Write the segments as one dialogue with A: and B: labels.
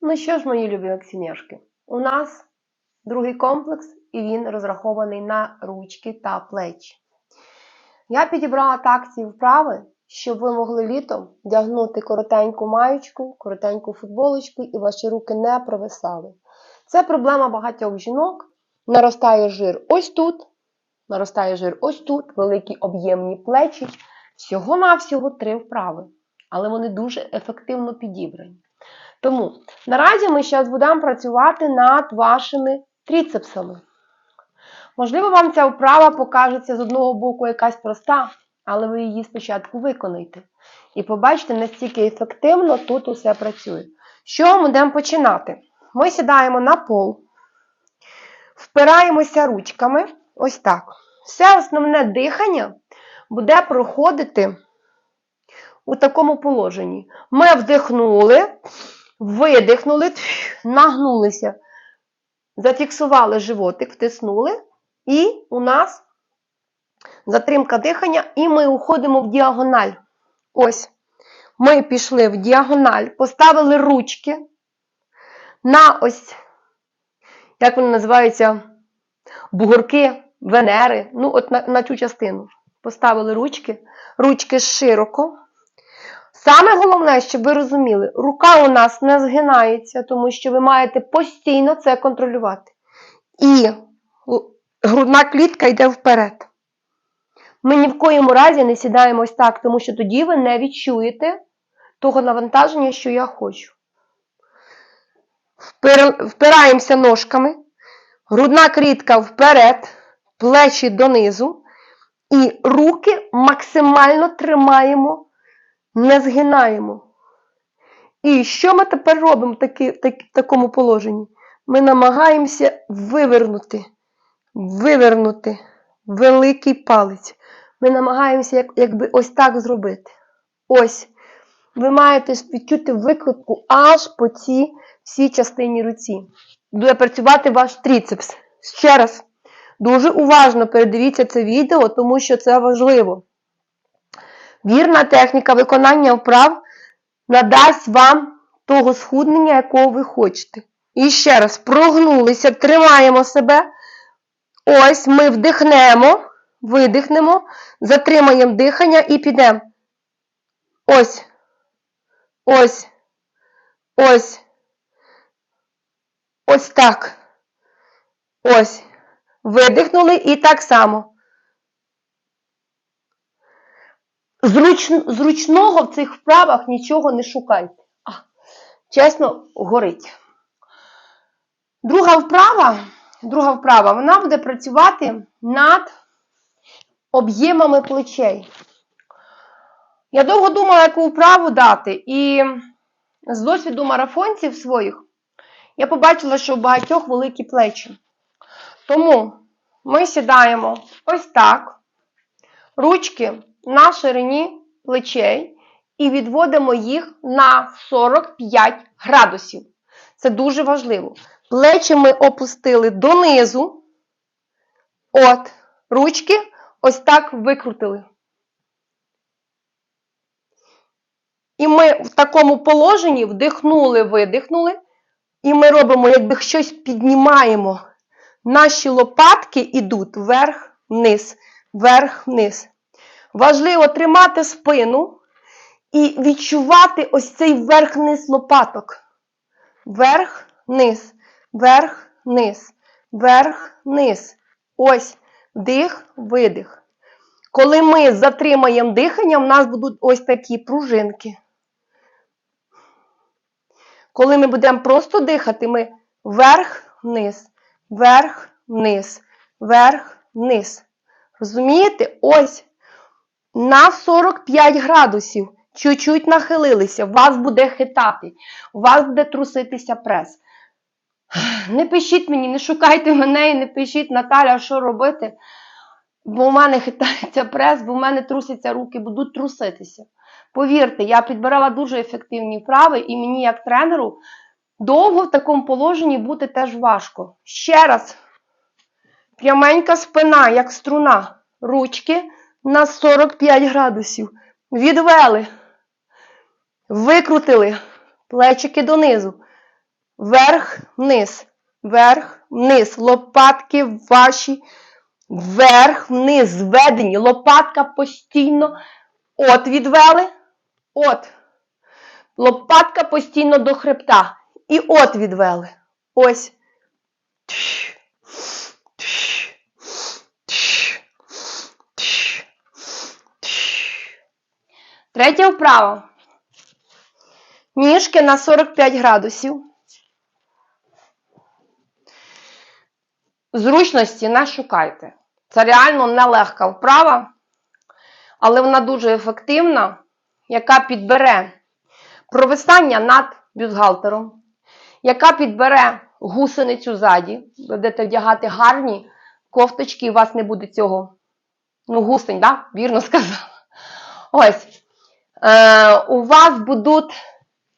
A: Ну що ж, мої любі аксіонерки, у нас другий комплекс, і він розрахований на ручки та плечі. Я підібрала так ці вправи, щоб ви могли літом вдягнути коротеньку маєчку, коротеньку футболочку і ваші руки не провисали. Це проблема багатьох жінок. Наростає жир ось тут, наростає жир ось тут, великі об'ємні плечі. Всього-навсього три вправи, але вони дуже ефективно підібрані. Тому наразі ми зараз будемо працювати над вашими тріцепсами. Можливо, вам ця вправа покажеться з одного боку якась проста, але ви її спочатку виконайте. І побачите, настільки ефективно тут усе працює. Що ми будемо починати? Ми сідаємо на пол, впираємося ручками. Ось так. Все основне дихання буде проходити у такому положенні. Ми вдихнули, видихнули, нагнулися, зафіксували животик, втиснули, і у нас затримка дихання, і ми уходимо в діагональ. Ось. Ми пішли в діагональ, поставили ручки на ось, як вони називаються, бугорки, венери, ну, от на, на цю частину. Поставили ручки, ручки широко. Саме головне, щоб ви розуміли, рука у нас не згинається, тому що ви маєте постійно це контролювати. І грудна клітка йде вперед. Ми ні в коєму разі не сідаємо ось так, тому що тоді ви не відчуєте того навантаження, що я хочу. Впираємося ножками, грудна клітка вперед, плечі донизу. І руки максимально тримаємо, не згинаємо. І що ми тепер робимо в, такі, в такому положенні? Ми намагаємося вивернути, вивернути великий палець. Ми намагаємося як, якби ось так зробити. Ось. Ви маєте відчути викрутку аж по цій всій частині руці. Буде працювати ваш тріцепс. Ще раз. Дуже уважно передивіться це відео, тому що це важливо. Вірна техніка виконання вправ надасть вам того схуднення, якого ви хочете. І ще раз, прогнулися, тримаємо себе. Ось ми вдихнемо, видихнемо, затримаємо дихання і підемо. Ось. Ось. Ось. Ось так. Ось. Видихнули і так само. Зруч... Зручного в цих вправах нічого не шукайте. А, чесно, горить. Друга вправа, друга вправа, вона буде працювати над об'ємами плечей. Я довго думала, яку вправу дати, і з досвіду марафонців своїх я побачила, що у багатьох великі плечі. Тому ми сідаємо ось так, ручки на ширині плечей і відводимо їх на 45 градусів. Це дуже важливо. Плечі ми опустили донизу. От, ручки ось так викрутили. І ми в такому положенні вдихнули, видихнули, і ми робимо, якби щось піднімаємо. Наші лопатки йдуть вверх-вниз, вверх-вниз. Важливо тримати спину і відчувати ось цей вверх-вниз лопаток. Вверх-вниз, вверх-вниз, вверх-вниз. Ось вдих, видих. Коли ми затримаємо дихання, в нас будуть ось такі пружинки. Коли ми будемо просто дихати, ми вверх-вниз, вверх-вниз, вверх-вниз. Розумієте? Ось на 45 градусів. Чуть-чуть нахилилися, вас буде хитати, у вас буде труситися прес. Не пишіть мені, не шукайте мене і не пишіть, Наталя, що робити. Бо у мене хитається прес, бо в мене трусяться руки, будуть труситися. Повірте, я підбирала дуже ефективні вправи, і мені, як тренеру, довго в такому положенні бути теж важко. Ще раз, пряменька спина, як струна, ручки на 45 градусів. Відвели, викрутили плечики донизу. вверх, вниз, вверх, вниз. Лопатки ваші вверх, вниз, зведені. Лопатка постійно. От відвели. От. Лопатка постійно до хребта. І от відвели. Ось. Тш, тш, тш, тш. Третя вправа. Ніжки на 45 градусів. Зручності не шукайте. Це реально нелегка вправа, але вона дуже ефективна, яка підбере провисання над бюстгальтером, яка підбере гусеницю ззаді. Будете вдягати гарні кофточки, і у вас не буде цього. Ну, гусень, да? Вірно сказала. Ось. Е, у вас будуть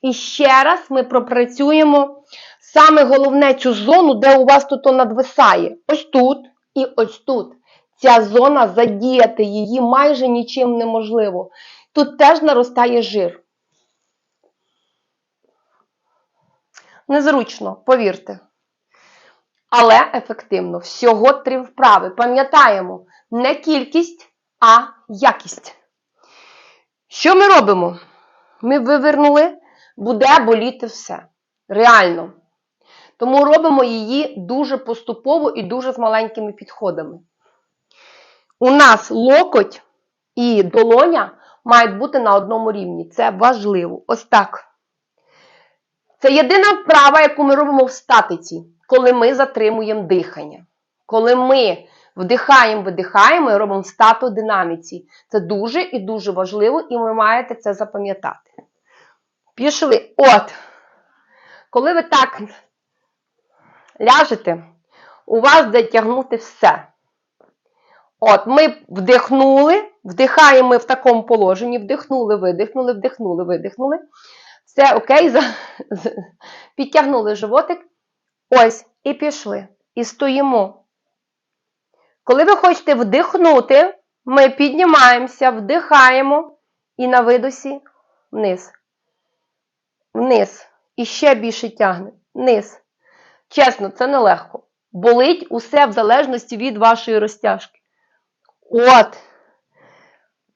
A: і ще раз ми пропрацюємо саме головне цю зону, де у вас тут надвисає. Ось тут і ось тут. Ця зона задіяти її майже нічим неможливо. Тут теж наростає жир. Незручно, повірте. Але ефективно. Всього три вправи. Пам'ятаємо, не кількість, а якість. Що ми робимо? Ми вивернули, буде боліти все. Реально. Тому робимо її дуже поступово і дуже з маленькими підходами. У нас локоть і долоня мають бути на одному рівні. Це важливо. Ось так. Це єдина вправа, яку ми робимо в статиці, коли ми затримуємо дихання. Коли ми вдихаємо, видихаємо і робимо в статодинаміці. Це дуже і дуже важливо, і ви маєте це запам'ятати. Пішли. От. Коли ви так ляжете, у вас буде тягнути все. От, ми вдихнули, вдихаємо в такому положенні, вдихнули, видихнули, вдихнули, видихнули. Все окей, за, підтягнули животик. Ось, і пішли. І стоїмо. Коли ви хочете вдихнути, ми піднімаємося, вдихаємо і на видосі вниз. Вниз. І ще більше тягне. Вниз. Чесно, це нелегко. Болить усе в залежності від вашої розтяжки. От.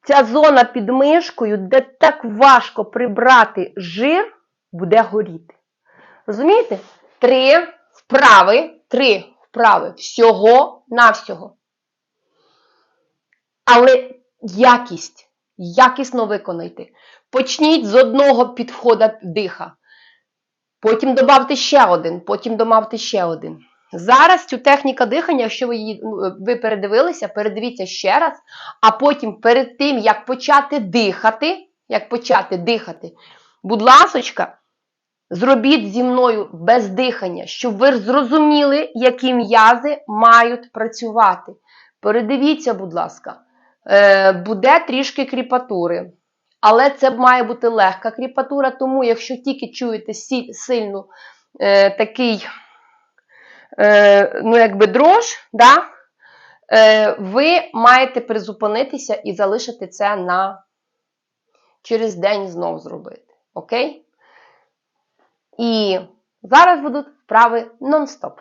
A: Ця зона під мишкою, де так важко прибрати жир, буде горіти. Розумієте? Три вправи, три вправи всього навсього. Але якість, якісно виконайте. Почніть з одного підходу диха. Потім додавте ще один, потім додавте ще один. Зараз цю техніку дихання, якщо ви її ну, ви передивилися, передивіться ще раз, а потім перед тим, як почати дихати, як почати дихати, будь ласочка, зробіть зі мною без дихання, щоб ви зрозуміли, які м'язи мають працювати. Передивіться, будь ласка, е, буде трішки кріпатури. Але це має бути легка кріпатура, тому якщо тільки чуєте сильну е, такий е, ну, якби дрож, да, е, ви маєте призупинитися і залишити це на через день знов зробити. Окей? І зараз будуть вправи нон-стоп.